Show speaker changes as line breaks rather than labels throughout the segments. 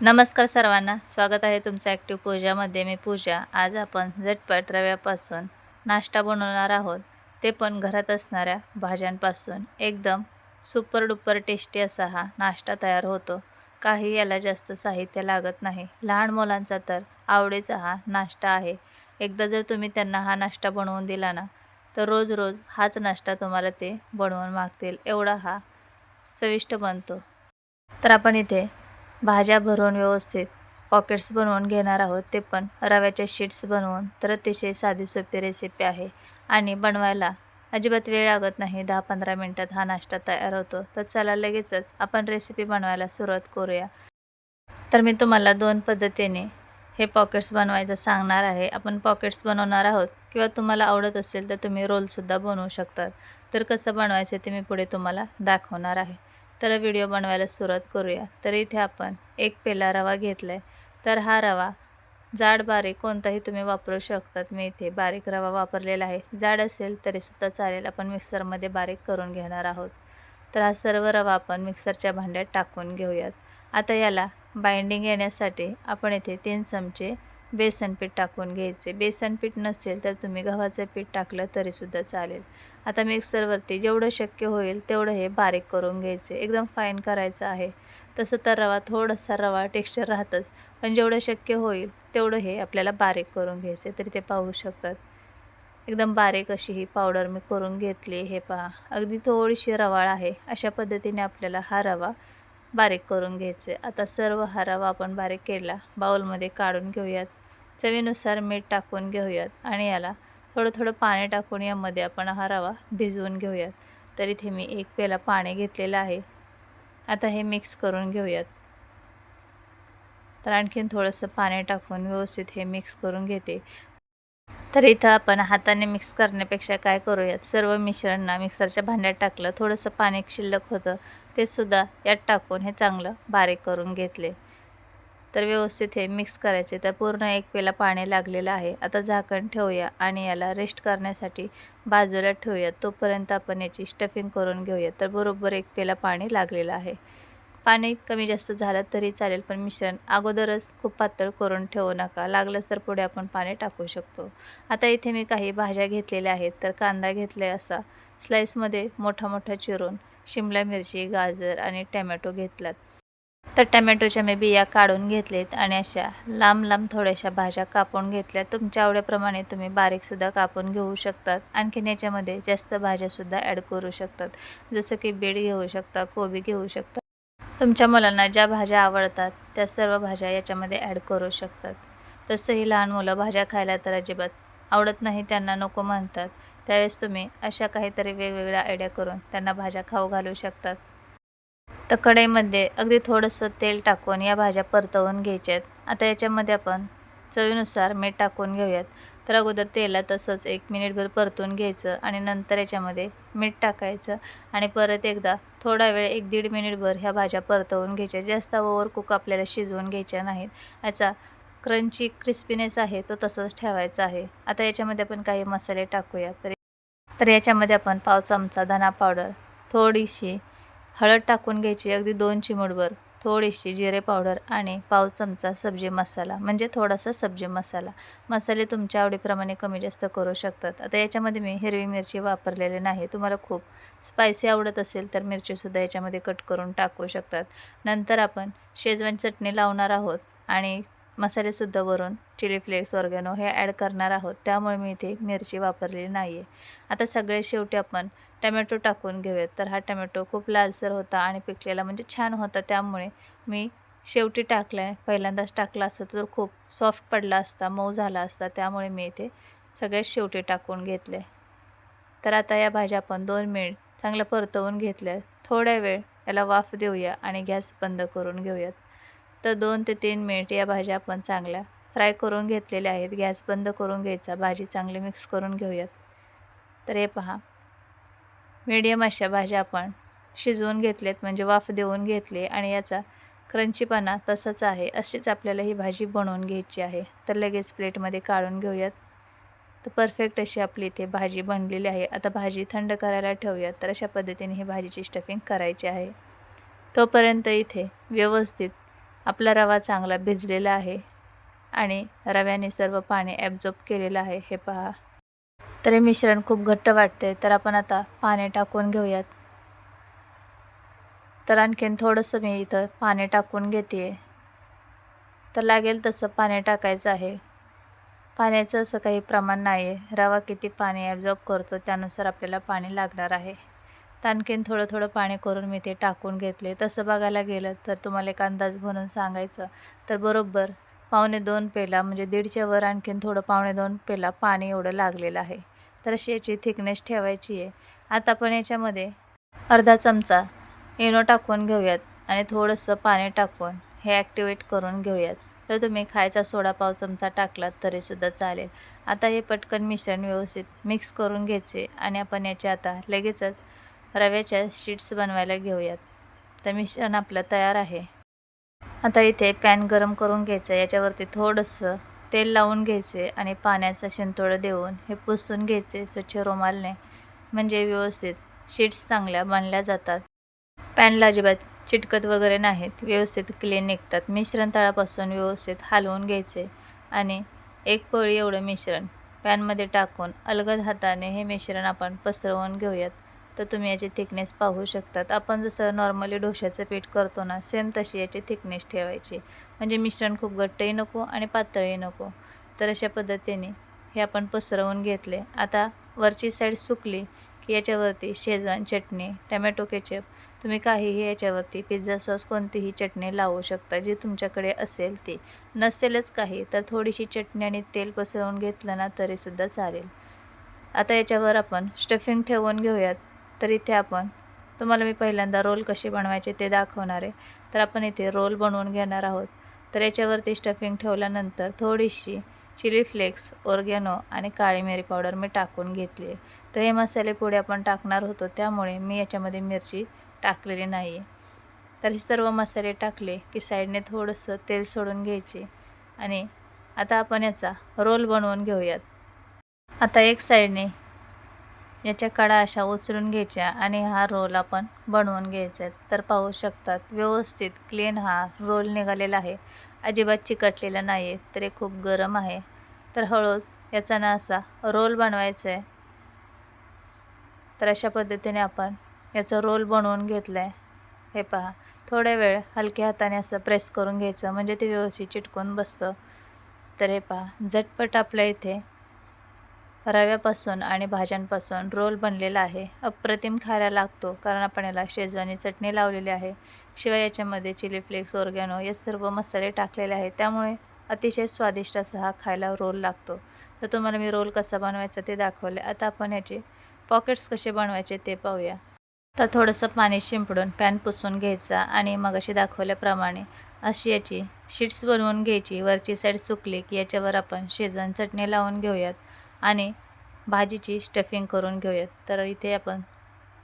नमस्कार सर्वांना. स्वागत आहे तुमचं ॲक्टिव्ह पूजामध्ये मी पूजा. आज आपण झटपट रव्यापासून नाश्ता बनवणार आहोत. ते पण घरात असणाऱ्या भाज्यांपासून. एकदम सुपर डुपर टेस्टी असा हा नाश्ता तयार होतो. काही याला जास्त साहित्य लागत नाही. लहान मुलांचा तर आवडीचा हा नाश्ता आहे. एकदा जर तुम्ही त्यांना हा नाश्ता बनवून दिला ना तर रोज रोज हाच नाश्ता तुम्हाला ते बनवून मागतील. एवढा हा चविष्ट बनतो. तर आपण इथे भाज्या भरून व्यवस्थित पॉकेट्स बनवून घेणार आहोत ते पण. रव्याच्या शीट्स बनवून. तर अतिशय साधी सोपी रेसिपी आहे. आणि बनवायला अजिबात वेळ लागत नाही. दहा पंधरा मिनटात हा नाश्ता तयार होतो. तर चला लगेचच आपण रेसिपी बनवायला सुरुवात करूया. तर मी तुम्हाला दोन पद्धतीने हे पॉकेट्स बनवायचं सांगणार आहे. आपण पॉकेट्स बनवणार आहोत किंवा तुम्हाला आवडत असेल तर तुम्ही रोलसुद्धा बनवू शकतात. तर कसं बनवायचं ते मी पुढे तुम्हाला दाखवणार आहे. तर व्हिडिओ बनवायला सुरुवात करूया. तर इथे आपण एक पेला रवा घेतला आहे तर हा रवा जाड बारीक कोणताही तुम्ही वापरू शकतात. मी इथे बारीक रवा वापरलेला आहे. जाड असेल तरीसुद्धा चालेल. आपण मिक्सरमध्ये बारीक करून घेणार आहोत. तर हा सर्व रवा आपण मिक्सरच्या भांड्यात टाकून घेऊयात. आता याला बाइंडिंग येण्यासाठी आपण इथे तीन चमचे बेसन पीठ टाकून घ्यायचे. बेसन पीठ नसेल तर तुम्ही गव्हाचं पीठ टाकलं तरीसुद्धा चालेल. आता मिक्सरवरती जेवढं शक्य होईल तेवढं हे बारीक करून घ्यायचे. एकदम फाईन करायचं आहे. तसं तर रवा थोडासा रवा टेक्स्चर राहतंच. पण जेवढं शक्य होईल तेवढं हे आपल्याला बारीक करून घ्यायचे. तरी ते पाहू शकतात. एकदम बारीक अशी ही पावडर मी करून घेतली हे पहा. अगदी थोडीशी रवाळ आहे. अशा पद्धतीने आपल्याला हा रवा बारीक करून घ्यायचे. आता सर्व हा रवा आपण बारीक केला. बाउलमध्ये काढून घेऊयात. चवीनुसार मीठ टाकून घेऊयात आणि याला थोडं थोडं पाणी टाकून यामध्ये आपण हा रवा भिजवून घेऊयात. तर इथे मी एक पेला पाणी घेतलेलं आहे. आता हे मिक्स करून घेऊयात. तर आणखीन थोडंसं पाणी टाकून व्यवस्थित हे मिक्स करून घेते. तर इथं आपण हाताने मिक्स करण्यापेक्षा काय करूयात? सर्व मिश्रण ना मिक्सरच्या भांड्यात टाकलं. थोडंसं पाणी शिल्लक होतं. ते सुद्धा यात टाकून हे चांगलं बारीक करून घेतले. तर व्यवस्थित हे मिक्स करायचे. तर पूर्ण एक पेला पाणी लागलेलं आहे. आता झाकण ठेवूया आणि याला रेस्ट करण्यासाठी बाजूला ठेवूया. तोपर्यंत आपण याची स्टफिंग करून घेऊया. तर बरोबर एक पेला पाणी लागलेलं आहे. पाणी कमी जास्त झालं तरी चालेल पण मिश्रण अगोदरच खूप पातळ करून ठेवू नका. लागलंच तर पुढे आपण पाणी टाकू शकतो. आता इथे मी काही भाज्या घेतलेल्या आहेत. तर कांदा घेतला असा. स्लाईसमध्ये मोठा मोठा चिरून शिमला मिरची गाजर आणि टॅमॅटो घेतलात. तर टॅमॅटोच्या मी बिया काढून घेतलेत आणि अशा लांब लांब थोड्याशा भाज्या कापून घेतल्या. तुमच्या आवडीप्रमाणे तुम्ही बारीकसुद्धा कापून घेऊ शकतात. आणखीन याच्यामध्ये जास्त भाज्यासुद्धा ॲड करू शकतात. जसं की बीड घेऊ शकता कोबी घेऊ शकता. तुमच्या मुलांना ज्या भाज्या आवडतात त्या सर्व भाज्या याच्यामध्ये ॲड करू शकतात. तसंही लहान मुलं भाज्या खायला तर अजिबात आवडत नाही त्यांना नको म्हणतात. त्यावेळेस तुम्ही अशा काहीतरी वेगवेगळ्या आयडिया करून त्यांना भाज्या खाऊ घालू शकतात. तर कढईमध्ये अगदी थोडंसं तेल टाकून या भाज्या परतवून घ्यायच्या आहेत आता याच्यामध्ये आपण चवीनुसार मीठ टाकून घेऊयात. तर अगोदर तेला तसंच एक मिनिटभर परतून घ्यायचं आणि नंतर याच्यामध्ये मीठ टाकायचं आणि परत एकदा थोडा वेळ एक दीड मिनिटभर ह्या भाज्या परतवून घ्यायच्या. जास्त ओवर कुक आपल्याला शिजवून घ्यायच्या नाहीत. याचा क्रंची क्रिस्पीनेस आहे तो तसंच ठेवायचा आहे. आता याच्यामध्ये आपण काही मसाले टाकूया तर तर याच्यामध्ये आपण पाव चमचा धना पावडर थोडीशी हळद टाकून घ्यायची अगदी दोन चिमूटभर थोडीशी जिरे पावडर आणि पाव चमचा सब्जी मसाला म्हणजे थोडासा सब्जी मसाला. मसाले तुमच्या आवडीप्रमाणे कमी जास्त करू शकतात. आता याच्यामध्ये मी हिरवी मिरची वापरलेली नाही. तुम्हाला खूप स्पायसी आवडत असेल तर मिरचीसुद्धा याच्यामध्ये कट करून टाकू शकतात. नंतर आपण शेजवान चटणी लावणार आहोत आणि मसालेसुद्धा वरून चिली फ्लेक्स ऑर्गॅनो हे ॲड करणार आहोत. त्यामुळे मी इथे मिरची वापरलेली नाही आहे आता सगळे शेवटी आपण टमॅटो टाकून घेऊयात. तर हा टमॅटो खूप लालसर होता आणि पिकलेला म्हणजे छान होता. त्यामुळे मी शेवटी टाकला आहे. पहिल्यांदाच टाकला असता तर खूप सॉफ्ट पडला असता मऊ झाला असता. त्यामुळे मी इथे सगळ्यात शेवटी टाकून घेतले. तर आता या भाज्या आपण दोन मिनिट चांगलं परतवून घेतल्या. थोड्या वेळ याला वाफ देऊया आणि गॅस बंद करून घेऊयात. तर दोन ते तीन मिनिट या भाज्या आपण चांगल्या फ्राय करून घेतलेल्या आहेत. गॅस बंद करून घ्यायचा. भाजी चांगली मिक्स करून घेऊयात. तर हे पहा. मीडियम अशा भाज्या आपण शिजवून घेतलेत म्हणजे वाफ देऊन घेतले आणि याचा क्रंचीपणा तसंच आहे. अशीच आपल्याला ही भाजी बनवून घ्यायची आहे. तर लगेच प्लेटमध्ये काढून घेऊयात. तर परफेक्ट अशी आपली इथे भाजी बनलेली आहे. आता भाजी थंड करायला ठेवूयात. तर अशा पद्धतीने ही भाजीची स्टफिंग करायची आहे. तोपर्यंत इथे व्यवस्थित आपला रवा चांगला भिजलेला आहे आणि रव्याने सर्व पाणी ॲब्झॉर्ब केलेलं आहे हे पहा. तरी मिश्रण खूप घट्ट वाटते तर आपण आता पाणी टाकून घेऊयात. तर आणखीन थोडंसं मी इथं पाणी टाकून घेते. तर लागेल तसं पाणी टाकायचं आहे. पाण्याचं असं काही प्रमाण नाही आहे रवा किती पाणी ॲब्झॉर्ब करतो त्यानुसार आपल्याला पाणी लागणार आहे. तर आणखीन थोडं थोडं पाणी करून मी ते टाकून घेतले. तसं बघायला गेलं तर तुम्हाला एक अंदाज म्हणून सांगायचं तर बरोबर पावणे दोन पेला म्हणजे दीडच्या वर आणखीन थोडं पावणे दोन पेला पाणी एवढं लागलेलं आहे. तर अशी याची थिकनेस ठेवायची आहे. आता आपण याच्यामध्ये अर्धा चमचा इनो टाकून घेऊयात आणि थोडंसं पाणी टाकून हे ॲक्टिवेट करून घेऊयात. तर तुम्ही खायचा सोडा पाव चमचा टाकलात तरीसुद्धा चालेल. आता हे पटकन मिश्रण व्यवस्थित मिक्स करून घ्यायचे आणि आपण याचे आता लगेचच रव्याच्या शीट्स बनवायला घेऊयात. तर मिश्रण आपलं तयार आहे. आता इथे पॅन गरम करून घ्यायचं याच्यावरती थोडंसं तेल लावून घ्यायचे आणि पाण्याचं शिंतोडं देऊन हे पुसून घ्यायचे स्वच्छ रुमालने. म्हणजे व्यवस्थित शीट्स चांगल्या बनल्या जातात. पॅनला अजिबात चिटकत वगैरे नाहीत. व्यवस्थित क्लीन निघतात. मिश्रण तळापासून व्यवस्थित हलवून घ्यायचे आणि एक पळी एवढं मिश्रण पॅनमध्ये टाकून अलगद हाताने हे मिश्रण आपण पसरवून घेऊयात. तर तुम्ही याची थिकनेस पाहू शकतात. आपण जसं नॉर्मली डोश्याचं पीठ करतो ना सेम तशी याची थिकनेस ठेवायची. म्हणजे मिश्रण खूप घट्टही नको आणि पातळही नको. तर अशा पद्धतीने हे आपण पसरवून घेतले. आता वरची साईड सुकली की याच्यावरती शेजवान चटणी टमॅटो केचप तुम्ही काहीही याच्यावरती पिझ्झा सॉस कोणतीही चटणी लावू शकता जी तुमच्याकडे असेल ती. नसेलच काही तर थोडीशी चटणी आणि तेल पसरवून घेतलं ना तरीसुद्धा चालेल. आता याच्यावर आपण स्टफिंग ठेवून घेऊयात. तर इथे आपण तुम्हाला मी पहिल्यांदा रोल कसे बनवायचे ते दाखवणार आहे. तर आपण इथे रोल बनवून घेणार आहोत. तर याच्यावरती स्टफिंग ठेवल्यानंतर थोडीशी चिली फ्लेक्स ओरगॅनो आणि काळी मिरी पावडर मी टाकून घेतली आहे. तर हे मसाले पुढे आपण टाकणार होतो त्यामुळे मी याच्यामध्ये मिरची टाकलेली नाही आहे. तर हे सर्व मसाले टाकले की साईडने थोडंसं तेल सोडून घ्यायचे आणि आता आपण याचा रोल बनवून घेऊयात. आता एक साईडने याच्या कडा अशा उचलून घ्यायच्या आणि हा रोल आपण बनवून घ्यायचा. तर पाहू शकतात व्यवस्थित क्लीन हा रोल निघालेला आहे. अजिबात चिकटलेला नाही आहे तरी खूप गरम आहे. तर हळूद याचा ना असा रोल बनवायचा आहे तर अशा पद्धतीने आपण याचा रोल बनवून घेतला आहे हे पहा थोड्या वेळ हलक्या हाताने असं प्रेस करून घ्यायचं म्हणजे ते व्यवस्थित चिटकून बसतं. तर हे पहा झटपट आपल्या इथे रव्यापासून आणि भाज्यांपासून रोल बनलेला आहे. अप्रतिम खायला लागतो कारण आपण याला शेजवानी चटणी लावलेली आहे. शिवाय याच्यामध्ये चिली फ्लेक्स ओरगॅनो हे सर्व मसाले टाकलेले आहेत. त्यामुळे अतिशय स्वादिष्ट असा हा खायला रोल लागतो. तर तुम्हाला मी रोल कसा बनवायचा ते दाखवले. आता आपण याचे पॉकेट्स कसे बनवायचे ते पाहूया. तर थोडंसं पाणी शिंपडून पॅन पुसून घ्यायचा आणि मग अशी दाखवल्याप्रमाणे अशी याची शीट्स बनवून घ्यायची. वरची साईड सुकली की याच्यावर आपण शेजवान चटणी लावून घेऊयात. आणि भाजीची स्टफिंग करून घेऊयात. तर इथे आपण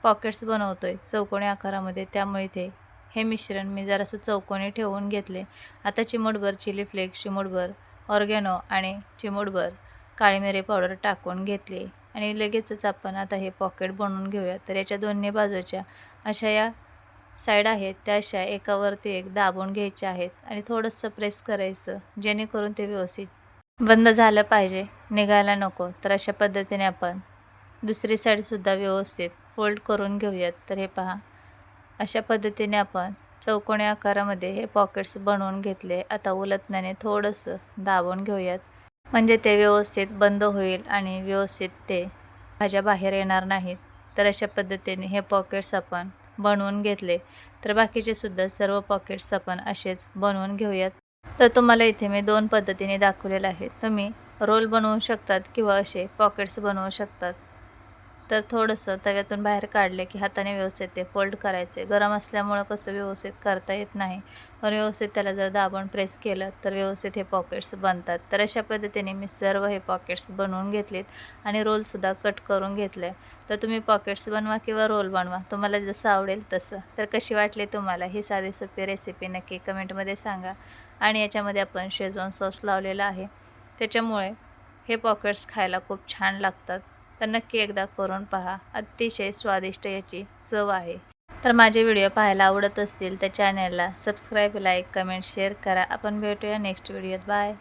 पॉकेट्स बनवतो आहे चौकोनी आकारामध्ये. त्यामुळे इथे हे मिश्रण मी जरासं चौकोनी ठेवून घेतले. आता चिमूटभर चिली फ्लेक्स चिमूटभर ऑर्गॅनो आणि चिमूटभर काळी मिरी पावडर टाकून घेतली. आणि लगेचच आपण आता हे पॉकेट बनवून घेऊया तर याच्या दोन्ही बाजूच्या अशा या साईड आहेत. त्या अशा एकावरती एक दाबून घ्यायच्या आहेत. आणि थोडंसं प्रेस करायचं जेणेकरून ते व्यवस्थित बंद झालं पाहिजे. निघायला नको. तर अशा पद्धतीने आपण दुसरी साईडसुद्धा व्यवस्थित फोल्ड करून घेऊयात. तर हे पहा. अशा पद्धतीने आपण चौकोनी आकारामध्ये हे पॉकेट्स बनवून घेतले. आता उलटण्याने थोडंसं दाबून घेऊयात. म्हणजे ते व्यवस्थित बंद होईल आणि व्यवस्थित ते भाज्या बाहेर येणार नाहीत. तर अशा पद्धतीने हे पॉकेट्स आपण बनवून घेतले. तर बाकीचे सुद्धा सर्व पॉकेट्स आपण असेच बनवून घेऊयात. तर तुम्हाला इथे मी दोन पद्धतीने दाखवलेलं आहे तुम्ही रोल बनवू शकतात किंवा असे पॉकेट्स बनवू शकतात. तर थोडंसं तव्यातून बाहेर काढले की हाताने व्यवस्थित ते फोल्ड करायचे. गरम असल्यामुळं कसं व्यवस्थित करता येत नाही. पण व्यवस्थित त्याला जर दाबून प्रेस केलं तर व्यवस्थित हे पॉकेट्स बनतात. तर अशा पद्धतीने मी सर्व हे पॉकेट्स बनवून घेतलेत आणि रोलसुद्धा कट करून घेतले. तर तुम्ही पॉकेट्स बनवा किंवा रोल बनवा तुम्हाला जसं आवडेल तसं. तर कशी वाटली तुम्हाला ही साधी सोपी रेसिपी नक्की कमेंटमध्ये सांगा. आणि याच्यामध्ये आपण शेजवान सॉस लावलेला आहे. त्याच्यामुळे हे पॉकेट्स खायला खूप छान लागतात. तर नक्की एकदा करून पहा. अतिशय स्वादिष्ट याची चव आहे. तर माझे व्हिडिओ पाहायला आवडत असतील तर चॅनलला सबस्क्राईब लाईक कमेंट शेअर करा. आपण भेटूया नेक्स्ट व्हिडिओत बाय